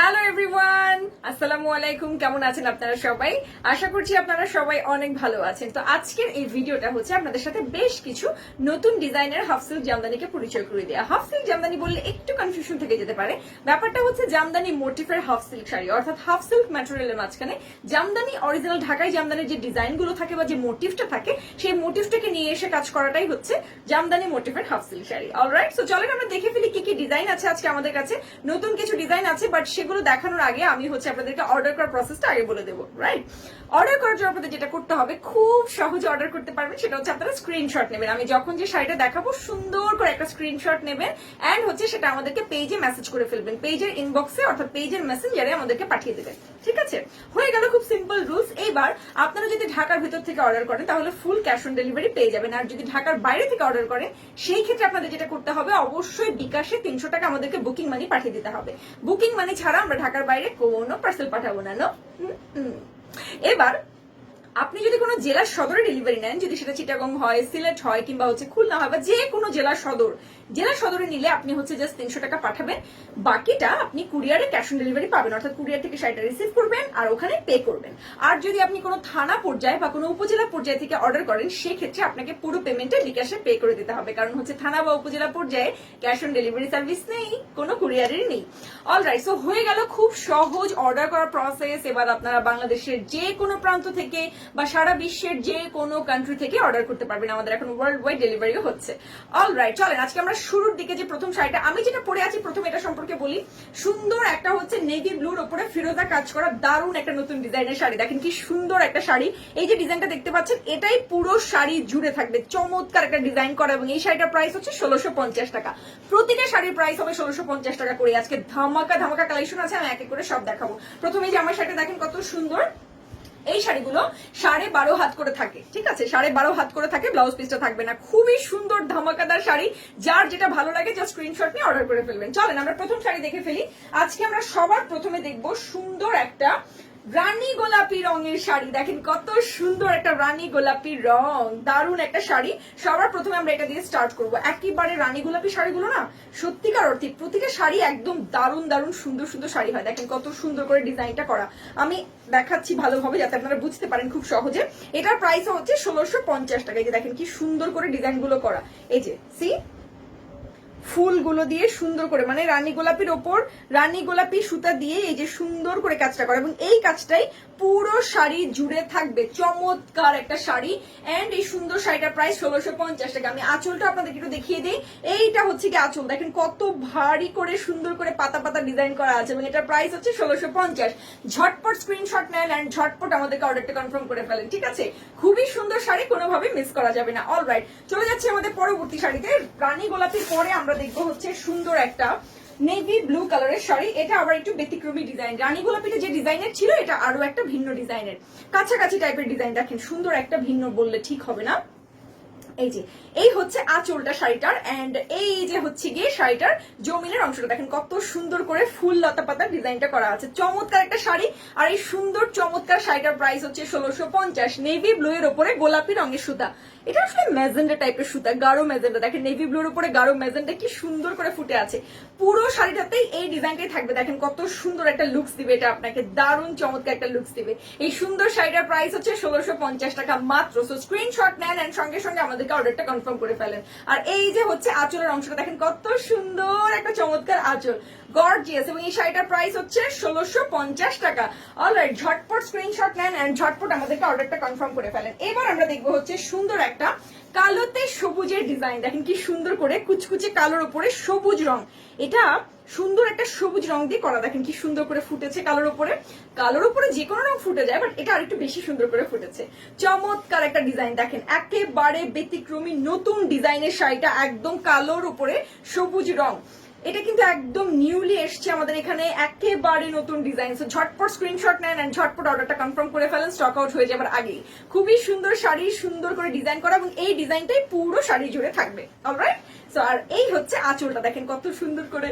Hello everyone আসসালামু আলাইকুম কেমন আছেন আপনারা সবাই? আশা করছি আপনারা সবাই অনেক ভালো আছেন। তো আজকের এই ভিডিওটা হচ্ছে আপনাদের সাথে বেশ কিছু নতুন ডিজাইনের হাফ সিল্ক জামদানিকে পরিচয় করে দেওয়া হাফ সিল্ক জামদানি বললে একটু কনফিউশন থেকে যেতে পারে। ব্যাপারটা হচ্ছে জামদানি মোটিফের হাফ সিল্ক শাড়ি, অর্থাৎ হাফ সিল্ক ম্যাটেরিয়ালের মাঝখানে জামদানি অরিজিনাল ঢাকায় জামদানির যে ডিজাইনগুলো থাকে বা যে মোটিভটা থাকে, সেই মোটিভটাকে নিয়ে এসে কাজ করাটাই হচ্ছে Jamdani মোটিফের half silk sari. Alright so চলেন আমরা দেখে ফেলি কি কি ডিজাইন আছে আজকে আমাদের কাছে। নতুন কিছু ডিজাইন আছে বাট সেগুলো দেখানোর আগে আমি হচ্ছে আপনাদেরকে অর্ডার করার প্রসেসটা আগে বলে দেবো রাইট অর্ডার করার জন্য আপনাদের যেটা করতে হবে, খুব সহজে অর্ডার করতে পারবেন, সেটা হচ্ছে আপনারা স্ক্রিনশট নেবেন। আমি যখন যে শাড়িটা দেখাবো, সুন্দর করে একটা স্ক্রিনশট নেবেন অ্যান্ড হচ্ছে সেটা আমাদেরকে পেজে মেসেজ করে ফেলবেন। পেজের ইনবক্সে অর্থাৎ পেজের মেসেঞ্জারে আমাদেরকে পাঠিয়ে দেবেন, ঠিক আছে? হয়ে গেল খুব সিম্পল রুলস এইবার আপনারা যদি ঢাকার ভিতর থেকে অর্ডার করেন, তাহলে ফুল ক্যাশ অন ডেলিভারি পেয়ে যাবেন। আর যদি ঢাকার বাইরে থেকে অর্ডার করেন, সেই ক্ষেত্রে আপনাদের যেটা করতে হবে, অবশ্যই বিকাশে তিনশো টাকা আমাদেরকে বুকিং মানি পাঠিয়ে দিতে হবে। বুকিং মানি ছাড়া আমরা ঢাকার বাইরে কোনো পার্সেল পাঠাবো না। এবার, আপনি যদি কোনো জেলার সদরে ডেলিভারি নেন, যদি সেটা চিটাগং হয় সিলেট হয়, কিংবা হচ্ছে খুলনা হয়, বা যে কোনো জেলার সদর জেলার সদরে নিলে আপনি হচ্ছে জাস্ট তিনশো টাকা পাঠাবেন। বাকিটা আপনি কুরিয়ারে ক্যাশ অন ডেলিভারি পাবেন। অর্থাৎ কুরিয়ার থেকে শাড়িটা রিসিভ করবেন আর ওখানে পে করবেন। আর যদি আপনি কোনো থানা পর্যায়ে বা কোনো উপজেলা পর্যায়ে থেকে অর্ডার করেন, সেক্ষেত্রে আপনাকে পুরো পেমেন্টটা বিকাশে পে করে দিতে হবে। কারণ হচ্ছে থানা বা উপজেলা পর্যায়ে ক্যাশ অন ডেলিভারি সার্ভিস নেই, কোনো কুরিয়ারের নেই। অলরাইট সো হয়ে গেল খুব সহজ অর্ডার করার প্রসেস এবার আপনারা বাংলাদেশের যে কোনো প্রান্ত থেকে বা সারা বিশ্বের যে কোনো কান্ট্রি থেকে অর্ডার করতে পারবেন। আমাদের এখন ওয়ার্ল্ড ওয়াইড ডেলিভারিও হচ্ছে। অলরাইট চলেন, আজকে আমরা শুরুর দিকে যে প্রথম শাড়িটা, আমি যেটা পরে আছি প্রথম এটা সম্পর্কে বলি। সুন্দর একটা হচ্ছে নেভি ব্লুর ওপরে ফিরোজা কাজ করা দারুণ একটা নতুন ডিজাইনের শাড়ি। দেখেন কি সুন্দর একটা শাড়ি। এই যে ডিজাইনটা দেখতে পাচ্ছেন, এটাই পুরো শাড়ি জুড়ে থাকবে। চমৎকার একটা ডিজাইন করা এবং এই শাড়িটার প্রাইস হচ্ছে ষোলোশো পঞ্চাশ টাকা। প্রতিটা শাড়ির প্রাইস হবে ষোলোশো পঞ্চাশ টাকা করে। আজকে ধামাকা ধামাকা কালেকশন আছে, আমি এক এক করে সব দেখাবো। প্রথমে যে আমার শাড়িটা দেখেন কত সুন্দর। এই শাড়িগুলো সাড়ে বারো হাত করে থাকে, ঠিক আছে? সাড়ে বারো হাত করে থাকে ব্লাউজ পিসটা থাকবে না। খুবই সুন্দর ধামাকাদার শাড়ি। যার যেটা ভালো লাগে যা স্ক্রিনশট নিয়ে অর্ডার করে ফেলবেন। চলেন, আমরা প্রথম শাড়ি দেখে ফেলি। আজকে আমরা সবার প্রথমে দেখব সুন্দর একটা রানী গোলাপি রঙের শাড়ি। দেখেন কত সুন্দর একটা রানী গোলাপি রং। দারুণ একটা শাড়ি। সবার প্রথমে আমরা এটা দিয়ে স্টার্ট করব। একেবারে রানী গোলাপি শাড়িগুলো না, সত্যিকার অর্থে প্রতিটা শাড়ি একদম দারুণ দারুণ, সুন্দর সুন্দর শাড়ি হয়। দেখেন কত সুন্দর করে ডিজাইনটা করা। আমি দেখাচ্ছি ভালোভাবে যাতে আপনারা বুঝতে পারেন খুব সহজে। এটার প্রাইস হচ্ছে ষোলোশো পঞ্চাশ টাকা। এই যে দেখেন কি সুন্দর করে ডিজাইনগুলো করা। এই যে সি ফুলগুলো দিয়ে সুন্দর করে মানে রানী গোলাপির ওপর রানী গোলাপি সুতা দিয়ে এই যে সুন্দর করে কাজটা করে এবং এই কাজটাই পুরো শাড়ি জুড়ে থাকবে। চমৎকার একটা শাড়ি এন্ড এই সুন্দর শাড়িটার প্রাইস ষোলোশো পঞ্চাশ টাকা। আমি আঁচলটা আপনাদেরকে একটু দেখিয়ে দিই। এইটা হচ্ছে কি আঁচল? দেখেন কত ভারী করে সুন্দর করে পাতা পাতা ডিজাইন করা আছে এবং এটার প্রাইস হচ্ছে ষোলোশো পঞ্চাশ। ঝটপট স্ক্রিনশট নেন অ্যান্ড ঝটপট আমাদেরকে অর্ডারটা কনফার্ম করে ফেলেন, ঠিক আছে? খুবই সুন্দর শাড়ি, কোনোভাবে মিস করা যাবে না। অলরাইট চলে যাচ্ছে আমাদের পরবর্তী শাড়িতে। রানী গোলাপির পরে আমরা দেখব হচ্ছে সুন্দর একটা নেভি ব্লু কালারের শাড়ি। এটা আবার একটু ব্যতিক্রমী ডিজাইন রানী গোলাপিটা যে ডিজাইনের ছিল, এটা আরও একটা ভিন্ন ডিজাইনের কাছাকাছি টাইপের ডিজাইন দেখেন, সুন্দর একটা ভিন্ন বললে ঠিক হবে না। এই যে, এই হচ্ছে আঁচলটা শাড়িটার। অ্যান্ড এই যে হচ্ছে গিয়ে শাড়িটার জমিনের অংশটা। দেখেন, কত সুন্দর করে ফুল লতা পাতা ডিজাইনটা করা আছে। চমৎকার একটা শাড়ি। আর এই সুন্দর চমৎকার শাড়িটার প্রাইস হচ্ছে ষোলোশো পঞ্চাশ। নেভি ব্লু এর উপরে গোলাপি রঙের সুতা। এটা আসলে ম্যাজেন্ডা টাইপের সুতা, গাঢ় ম্যাজেন্ডা দেখেন নেভি ব্লুর উপরে গাঢ় ম্যাজেন্ডা কি সুন্দর করে ফুটে আছে। পুরো শাড়িটাতেই এই ডিজাইনটাই থাকবে। দেখেন কত সুন্দর একটা লুকস দিবে এটা আপনাকে, দারুণ চমৎকার একটা লুকস দিবে। এই সুন্দর শাড়িটার প্রাইস হচ্ছে ষোলোশো পঞ্চাশ টাকা মাত্র। সো স্ক্রিনশট নেন এন্ড সঙ্গে সঙ্গে আমাদেরকে অর্ডারটা কনফার্ম করে ফেলেন। আর এই যে হচ্ছে আঁচলের অংশটা, দেখেন কত সুন্দর একটা চমৎকার আঁচল। গর্জিয়াস এবং এই শাড়িটার প্রাইস হচ্ছে ষোলোশো পঞ্চাশ টাকা। অলরাইট ঝটপট স্ক্রিনশট নেন এন্ড ঝটপট আমাদেরকে অর্ডারটা কনফার্ম করে ফেলেন। এবার আমরা দেখব হচ্ছে সুন্দর একটা কালোতে সবুজের ডিজাইন। দেখেন কি সুন্দর করে কুচকুচে কালোর উপরে সবুজ রং। এটা সুন্দর একটা সবুজ রং দিয়ে করা। দেখেন কি সুন্দর করে ফুটেছে কালোর উপরে কালোর উপরে যে কোনো রং ফুটে যায় বাট এটা আরেকটু বেশি সুন্দর করে ফুটেছে। চমৎকার একটা ডিজাইন। দেখেন একেবারে ব্যতিক্রমী নতুন ডিজাইনের শাড়িটা একদম কালোর উপরে সবুজ রং। এটা কিন্তু একদম নিউলি এসছে আমাদের এখানে, একেবারে নতুন ডিজাইন সো ঝটপট স্ক্রিনশট নেন এন্ড ঝটপট অর্ডারটা কনফার্ম করে ফেলেন স্টক আউট হয়ে যাবার আগেই। খুবই সুন্দর শাড়ি, সুন্দর করে ডিজাইন করা এবং এই ডিজাইনটাই পুরো শাড়ি জুড়ে থাকবে। অলরাইট সো আর এই হচ্ছে আঁচলটা। দেখেন কত সুন্দর করে,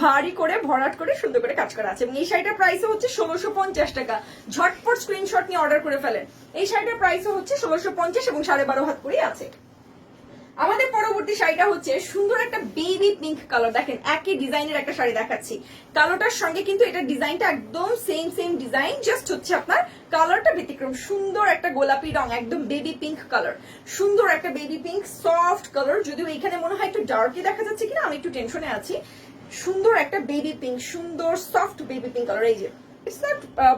ভারী করে, ভরাট করে, সুন্দর করে কাজ করা আছে। এবং এই শাড়িটার প্রাইসও হচ্ছে ষোলোশো পঞ্চাশ টাকা। ঝটপট স্ক্রিনশট নিয়ে অর্ডার করে ফেলেন। এই শাড়িটার প্রাইসও হচ্ছে ষোলোশো পঞ্চাশ এবং সাড়ে বারো হাত করেই আছে। আমাদের পরবর্তী শাড়িটা হচ্ছে সুন্দর একটা বেবি পিঙ্ক কালার দেখেন, একই ডিজাইনের একটা শাড়ি দেখাচ্ছি। কালোটার সঙ্গে কিন্তু এটা ডিজাইনটা একদম সেম সেম ডিজাইন জাস্ট হচ্ছে আপনার কালারটা ব্যতিক্রম। সুন্দর একটা গোলাপি রং, একদম বেবি পিঙ্ক কালার সুন্দর একটা বেবি পিঙ্ক সফট কালার যদিও এখানে মনে হয় একটু ডার্কই দেখা যাচ্ছে কিনা, আমি একটু টেনশনে আছি। সুন্দর একটা বেবি পিঙ্ক সুন্দর সফট বেবি পিঙ্ক কালার এই যে।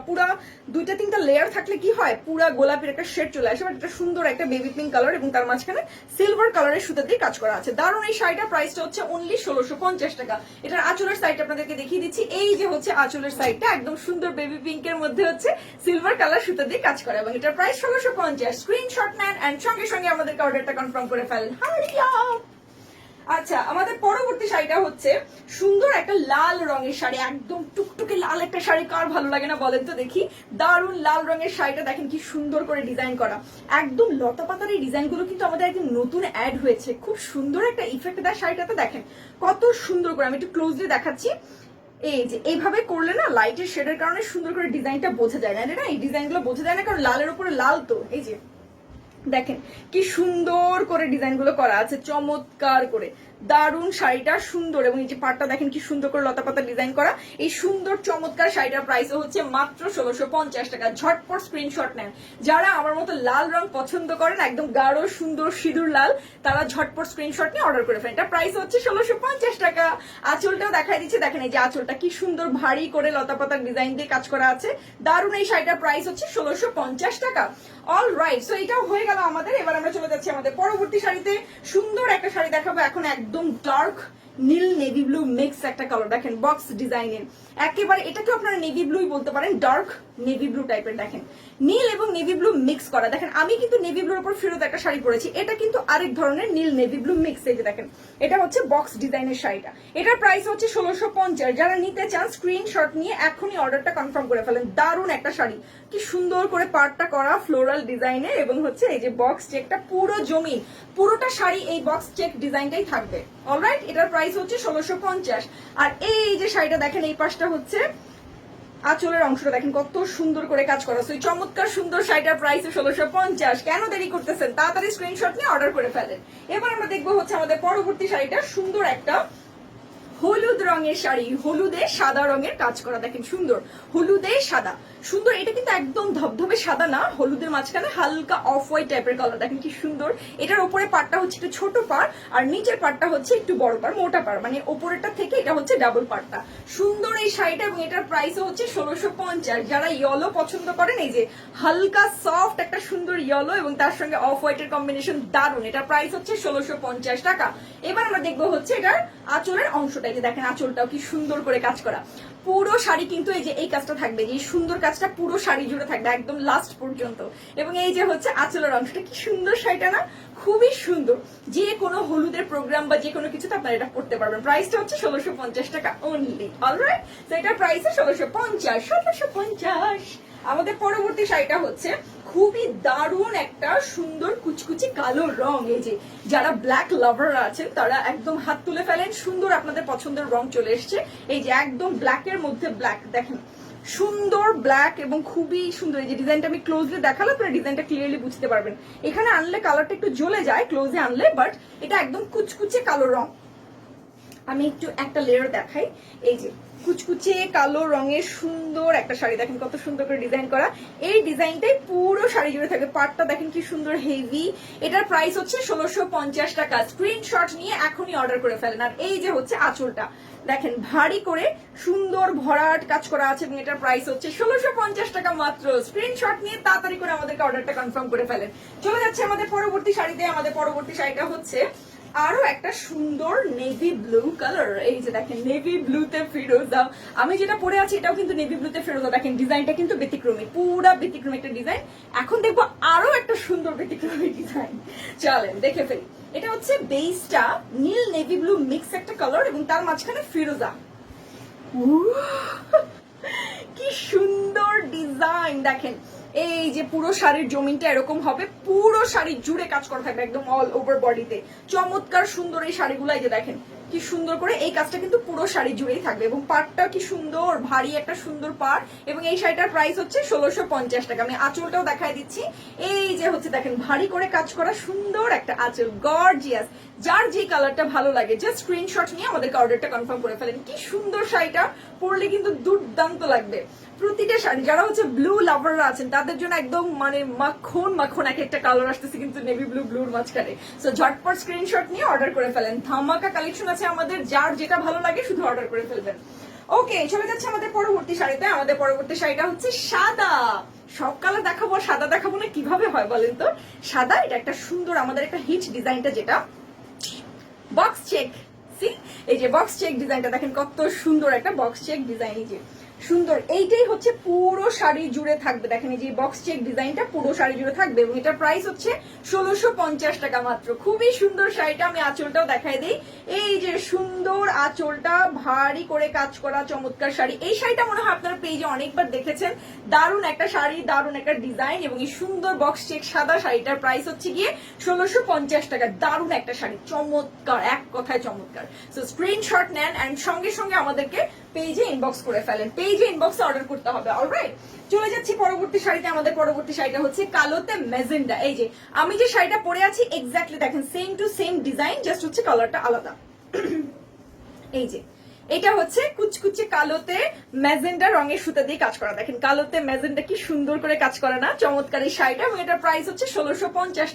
পুরা দুইটা তিনটা লেয়ার থাকলে কি হয়? পুরা গোলাপের একটা শেড চলে আসে বাট এটা সুন্দর একটা বেবি পিঙ্ক কালার এবং তার মাঝখানে সিলভার কালারের সুতা দিয়ে কাজ করা আছে। দারুণ এই শাড়িটার প্রাইসটা হচ্ছে অনলি ষোলোশো পঞ্চাশ টাকা। এটার আঁচলের সাইডটা আপনাদেরকে দেখিয়ে দিচ্ছি। এই যে হচ্ছে আঁচলের সাইডটা একদম সুন্দর বেবি পিঙ্কের মধ্যে হচ্ছে সিলভার কালার সুতা দিয়ে কাজ করা। এবং এটার প্রাইস ষোলোশো পঞ্চাশ। স্ক্রিনশট নেন অ্যান্ড সঙ্গে সঙ্গে আমাদেরকে অর্ডারটা কনফার্ম করে ফেলেন। হারিয়া আচ্ছা আমাদের পরবর্তী শাড়িটা হচ্ছে সুন্দর একটা লাল রঙের শাড়ি, একদম টুকটুকে লাল একটা শাড়ি, কার ভালো লাগে না বলেন তো দেখি। দারুণ লাল রঙের শাড়িটা দেখেন কি সুন্দর করে ডিজাইন করা। একদম লতা পাতার এই ডিজাইনগুলো কিন্তু আমাদের একদম নতুন অ্যাড হয়েছে। খুব সুন্দর একটা ইফেক্ট দেয় শাড়িটাতে, দেখেন। কত সুন্দর করে, আমি একটু ক্লোজলি দেখাচ্ছি। এই যে, এইভাবে করলে না লাইটের শেডের কারণে সুন্দর করে ডিজাইনটা বোঝা যায় না। না, এই ডিজাইনগুলো বোঝা যায় না, কারণ লালের উপরে লাল তো, এই যে। দেখেন, কি সুন্দর করে ডিজাইনগুলো করা আছে, চমৎকার করে। দারুণ শাড়িটা সুন্দর, এবং এই যে পাটটা দেখেন কি সুন্দর করে লতা পাতা ডিজাইন করা। এই সুন্দর চমৎকার শাড়িটার প্রাইস হচ্ছে মাত্র ষোলোশো পঞ্চাশ টাকা। ঝটপট স্ক্রিনশট নেন। যারা আমার মতো লাল রং পছন্দ করেন, একদম গাঢ়, সুন্দর, সিঁদুর লাল, তারা ঝটপট স্ক্রিনশট নিয়ে অর্ডার করে ফেলেন। এটা প্রাইস হচ্ছে ষোলোশো পঞ্চাশ টাকা। আঁচলটাও দেখাই দিচ্ছে। দেখেন এই যে আঁচলটা কি সুন্দর, ভারী করে লতা পাতার ডিজাইন দিয়ে কাজ করা আছে। দারুণ এই শাড়িটার প্রাইস হচ্ছে ষোলোশো পঞ্চাশ টাকা। অল রাইট সো এটাও হয়ে গেল আমাদের। এবার আমরা চলে যাচ্ছি আমাদের পরবর্তী শাড়িতে। সুন্দর একটা শাড়ি দেখাবো। এখন একদম ডার্ক নীল নেভি ব্লু মিক্স একটা কালার দেখেন বক্স ডিজাইনের একেবারে এটাকে আপনারা নেভি ব্লুই বলতে পারেন ডার্ক নেভি ব্লু টাইপের দেখেন। নীল এবং নেভি ব্লু মিক্স করা। দেখেন, আমি কিন্তু নেভি ব্লুর উপর ফেরত একটা শাড়ি পরেছি। এটা কিন্তু আরেক ধরনের নীল নেভি ব্লু মিক্স এই যে দেখেন। এটা হচ্ছে বক্স ডিজাইনের শাড়িটা। এটার প্রাইস হচ্ছে ষোলোশো পঞ্চাশ। যারা নিতে চান স্ক্রিনশট নিয়ে এখনই অর্ডারটা কনফার্ম করে ফেলেন। দারুণ একটা শাড়ি। কি সুন্দর করে পার্টটা করা ফ্লোরাল ডিজাইনের এবং হচ্ছে এই যে বক্স চেকটা পুরো জমি। পুরোটা শাড়ি এই বক্স চেক ডিজাইনটাই থাকবে। অলরাইট এটার প্রাইস হচ্ছে ষোলোশো পঞ্চাশ। আর এই যে শাড়িটা দেখেন, এই পাশটা হচ্ছে আঁচলের অংশটা। দেখেন কত সুন্দর করে কাজ করা সেই চমৎকার সুন্দর শাড়িটার প্রাইস ষোলোশো পঞ্চাশ। কেন দেরি করতেছেন? তাড়াতাড়ি স্ক্রিনশট নিয়ে অর্ডার করে ফেলেন। এবার আমরা দেখব হচ্ছে আমাদের পরবর্তী শাড়িটা। সুন্দর একটা হলুদ রঙের শাড়ি। হলুদে সাদা রঙের কাজ করা। দেখেন সুন্দর। হলুদে সাদা। সুন্দর, এটা কিন্তু একদম ধবধবে সাদা না, হলুদের মাঝখানে হালকা অফ হোয়াইট টাইপের কালার দেখেন কি সুন্দর। এটার উপরে পাটটা হচ্ছে একটু ছোট পার আর নিচের পাটটা হচ্ছে একটু বড় পার মোটা পার মানে ওপরেরটা থেকে এটা হচ্ছে ডাবল পাটটা সুন্দর এই শাড়িটা এবং এটার প্রাইসও হচ্ছে ষোলোশো পঞ্চাশ। যারা ইয়েলো পছন্দ করেন, এই যে হালকা সফট একটা সুন্দর ইয়েলো এবং তার সঙ্গে অফ হোয়াইটের কম্বিনেশন দারুণ এটার প্রাইস হচ্ছে ষোলোশো পঞ্চাশ টাকা। এবার আমরা দেখব হচ্ছে এটার আঁচলের অংশটা, এই যে দেখেন আঁচলটাও কি সুন্দর করে কাজ করা। পুরো শাড়ি কিন্তু এই যে এই কাজটা থাকবে এই সুন্দর কাজটা পুরো শাড়ি জুড়ে থাকবে একদম লাস্ট পর্যন্ত। এবং এই যে হচ্ছে আঁচলের অংশটা, কি সুন্দর শাড়িটা না? খুবই সুন্দর। যে কোনো হলুদের প্রোগ্রাম বা যে কোনো কিছুতে আপনারা এটা করতে পারবেন। প্রাইসটা হচ্ছে ষোলোশো পঞ্চাশ টাকা অনলি অলরাইট তো এটার প্রাইস ষোলোশো পঞ্চাশ ষোলোশো পঞ্চাশ। আমাদের পরবর্তী শাড়িটা হচ্ছে খুবই দারুণ একটা সুন্দর কুচকুচি কালো রং। এই যে যারা ব্ল্যাক লাভার আছেন, তারা একদম হাত তুলে ফেলেন, সুন্দর আপনাদের পছন্দের রং চলে এসছে। এই যে একদম ব্ল্যাকের মধ্যে ব্ল্যাক দেখেন। সুন্দর ব্ল্যাক এবং খুবই সুন্দর। এই যে ডিজাইনটা আমি ক্লোজলি দেখালে আপনারা ডিজাইনটা ক্লিয়ারলি বুঝতে পারবেন। এখানে আনলে কালারটা একটু জ্বলে যায় ক্লোজে আনলে বাট এটা একদম কুচকুচে কালো রং। আমি একটু একটা লেয়ার দেখাই। এই যে, কুচকুচে কালো রঙের সুন্দর একটা শাড়ি। দেখেন কত সুন্দর করে ডিজাইন করা। এই ডিজাইনটাই পুরো শাড়ি জুড়ে থাকে। পাটটা দেখেন কি সুন্দর হেভি এটার প্রাইস হচ্ছে ষোলোশো পঞ্চাশ টাকা। স্ক্রিনশট নিয়ে এখনই অর্ডার করে ফেলেন। আর এই যে হচ্ছে আঁচলটা। দেখেন, ভারী করে সুন্দর ভরাট কাজ করা আছে এবং এটার প্রাইস হচ্ছে ষোলোশো পঞ্চাশ টাকা মাত্র। স্ক্রিনশট নিয়ে তাড়াতাড়ি করে আমাদেরকে অর্ডারটা কনফার্ম করে ফেলেন। চলে যাচ্ছে আমাদের পরবর্তী শাড়িতে। আমাদের পরবর্তী শাড়িটা হচ্ছে আরও একটা সুন্দর নেভি ব্লু কালার এই যে দেখেন নেভি ব্লুতে ফিরোজা। আমি যেটা পরে আছি, এটাও কিন্তু নেভি ব্লুতে ফিরোজা। দেখেন, ডিজাইনটা কিন্তু ব্যতিক্রমী, পুরা ব্যতিক্রমী একটা ডিজাইন এখন দেখব আরও একটা সুন্দর ব্যতিক্রমী ডিজাইন চলেন, দেখে ফেলি। এটা হচ্ছে বেসটা নীল নেভি ব্লু মিক্স একটা কালার এবং তার মাঝখানে ফিরোজা। কি সুন্দর ডিজাইন দেখেন। এই যে পুরো শাড়ির জমিনটা এরকম হবে, পুরো শাড়ি জুড়ে কাজ করা থাকবে একদম অল ওভার বডিতে চমৎকার সুন্দর এই শাড়িগুলো এই যে দেখেন, কি সুন্দর করে এই কাজটা কিন্তু পুরো শাড়ি জুড়েই থাকবে এবং পাটটা কি সুন্দর, ভারী একটা সুন্দর পাট এবং এই শাড়িটার প্রাইস হচ্ছে ষোলোশো পঞ্চাশ টাকা। আমি আঁচলটাও দেখাই দিচ্ছি। এই যে হচ্ছে দেখেন, ভারী করে কাজ করা সুন্দর একটা আঁচল গর্জিয়াস যার যে কালারটা ভালো লাগে জাস্ট স্ক্রিনশট নিয়ে আমাদেরকে অর্ডারটা কনফার্ম করে ফেলেন। কি সুন্দর শাড়িটা পরলে কিন্তু দুর্দান্ত লাগবে। প্রতিটা শাড়ি, যারা হচ্ছে ব্লু লাভাররা আছেন, তাদের জন্য একদম মানে মাখন মাখন এক একটা কালার আসতেছে কিন্তু নেভি ব্লু ব্লুর মাঝখানে। সো ঝটপট স্ক্রিনশট নিয়ে অর্ডার করে ফেলেন। ধামাকা কালেকশন আছে আমাদের, যার যেটা ভালো লাগে শুধু অর্ডার করে ফেলবেন। ওকে চলে যাচ্ছে আমাদের পরবর্তী শাড়িতে। আমাদের পরবর্তী শাড়িটা হচ্ছে সাদা। সব কালার দেখাবো, সাদা দেখাবো না, কীভাবে হয় বলেন তো? সাদা, এটা একটা সুন্দর, আমাদের একটা হিট ডিজাইনটা যেটা। বক্স চেক এই যে বক্স চেক ডিজাইনটা দেখেন কত সুন্দর একটা বক্স চেক ডিজাইন এই যে। সুন্দর। এইটাই হচ্ছে পুরো শাড়ি জুড়ে থাকবে। দেখেন এই যে বক্স চেক ডিজাইনটা পুরো শাড়ি জুড়ে থাকবে এবং এটার প্রাইস হচ্ছে ষোলোশো পঞ্চাশ টাকা মাত্র। খুবই সুন্দর শাড়িটা, আমি আঁচলটাও দেখাই দিই। এই যে সুন্দর আঁচলটা, ভারী করে কাজ করা চমৎকার শাড়ি। এই শাড়িটা মনে হয় আপনারা পেজে অনেকবার দেখেছেন। দারুণ একটা শাড়ি, দারুণ একটা ডিজাইন এবং এই সুন্দর বক্স চেক সাদা শাড়িটার প্রাইস হচ্ছে গিয়ে ষোলোশো পঞ্চাশ টাকা। দারুণ একটা শাড়ি, চমৎকার, এক কথায় চমৎকার। সো স্ক্রিনশট নেন অ্যান্ড সঙ্গে সঙ্গে আমাদেরকে পেজে ইনবক্স করে ফেলেন। পেজে ইনবক্সে অর্ডার করতে হবে অলরাইট চলে যাচ্ছি পরবর্তী শাড়িতে, আমাদের পরবর্তী শাড়িটা হচ্ছে কালোতে মেজেন্ডা এই যে, আমি যে শাড়িটা পরে আছি এক্স্যাক্টলি দেখেন same to same design just হচ্ছে কালারটা আলাদা। এই যে, এটা হচ্ছে কুচকুচে কালোতে ম্যাজেন্ডা রঙের সুতা দিয়ে কাজ করা। দেখেন, কালোতে ম্যাজেন্ডা কি সুন্দর করে কাজ করা না, চমৎকার এই শাড়িটা, এবং এটার প্রাইস হচ্ছে ষোলোশো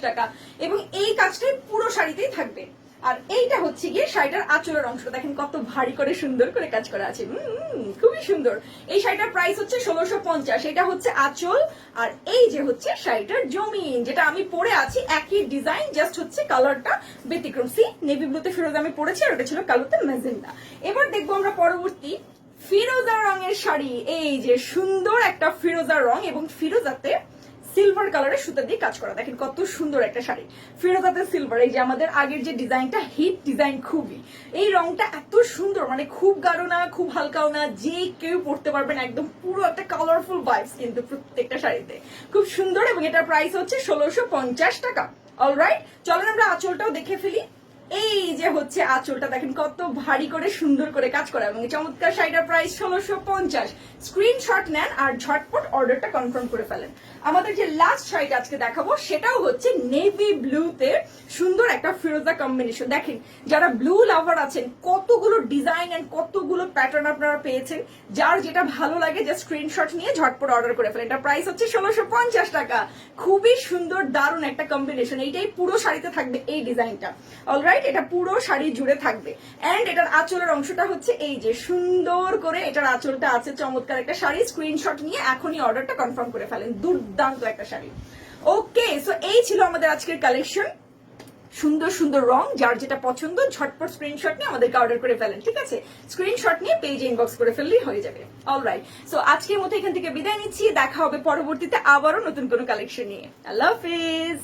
টাকা। এবং এই কাজটাই পুরো শাড়িতেই থাকবে। আর এইটা হচ্ছে গিয়ে শাড়িটার আঁচলের অংশ। দেখেন কত ভারী করে সুন্দর করে কাজ করা আছে। খুবই সুন্দর। এই শাড়িটার প্রাইস হচ্ছে ষোলোশো পঞ্চাশ। এটা হচ্ছে আঁচল। আর এই যে হচ্ছে শাড়িটার জমিন, যেটা আমি পরে আছি, একই ডিজাইন জাস্ট হচ্ছে কালারটা ব্যতিক্রম। সি নেভি ব্লুতে ফিরোজ আমি পরেছি আর ওটা ছিল কালোতে ম্যাজেন্ডা এবার দেখব আমরা পরবর্তী ফিরোজা রঙের শাড়ি। এই যে সুন্দর একটা ফিরোজা রং এবং ফিরোজাতে সিলভার কালারের সুতা দিয়ে কাজ করা। দেখেন কত সুন্দর একটা শাড়ি। ফিরোজাতে সিলভার এই যে আমাদের আগের যে ডিজাইনটা হিট ডিজাইন খুবই। এই রংটা এত সুন্দর মানে খুব গাঢ় না, খুব হালকাও না, যে কেউ পড়তে পারবেন একদম পুরো একটা কালারফুল ভাইবস কিন্তু প্রত্যেকটা শাড়িতে। খুব সুন্দর এবং এটার প্রাইস হচ্ছে ষোলোশো টাকা। অলরাইট চলেন আমরা আঁচলটাও দেখে ফেলি। এই যে হচ্ছে আঁচলটা, দেখেন কত ভারী করে সুন্দর করে কাজ করা এবং চমৎকার শাড়িটার প্রাইস ষোলোশো পঞ্চাশ। স্ক্রিনশট নেন আর ঝটপট অর্ডারটা কনফার্ম করে ফেলেন। আমাদের যে লাস্ট শাড়িটা আজকে দেখাবো, সেটাও হচ্ছে নেভি ব্লুতে সুন্দর একটা ফিরোজা কম্বিনেশন দেখেন, যারা ব্লু লাভার আছেন, কতগুলো ডিজাইন এন্ড কতগুলো প্যাটার্ন আপনারা পেয়েছেন, যার যেটা ভালো লাগে জাস্ট স্ক্রিনশট নিয়ে ঝটপট অর্ডার করে ফেলেন। এটা প্রাইস হচ্ছে ষোলোশো পঞ্চাশ টাকা। খুবই সুন্দর, দারুণ একটা কম্বিনেশন এইটাই পুরো শাড়িতে থাকবে এই ডিজাইনটা অলরাইট এটা পুরো শাড়ি জুড়ে থাকবে। এন্ড এটার আঁচলের অংশটা হচ্ছে এই যে সুন্দর করে এটার আঁচলটা আছে, চমৎকার একটা শাড়ি। স্ক্রিনশট নিয়ে এখনই অর্ডারটা কনফার্ম করে ফেলেন। দুর্দান্ত একটা শাড়ি। ওকে সো এই ছিল আমাদের আজকের কালেকশন সুন্দর সুন্দর রং, যার যেটা পছন্দ, ঝটপট স্ক্রিনশট নিয়ে আমাদেরকে অর্ডার করে ফেলেন, ঠিক আছে? স্ক্রিনশট নিয়ে পেজ ইনবক্স করে ফেললেই হয়ে যাবে। অলরাইট সো আজকের মতো এখান থেকে বিদায় নিচ্ছি। দেখা হবে পরবর্তীতে আবারও নতুন কোনো কালেকশন নিয়ে। আল্লাহ হাফিজ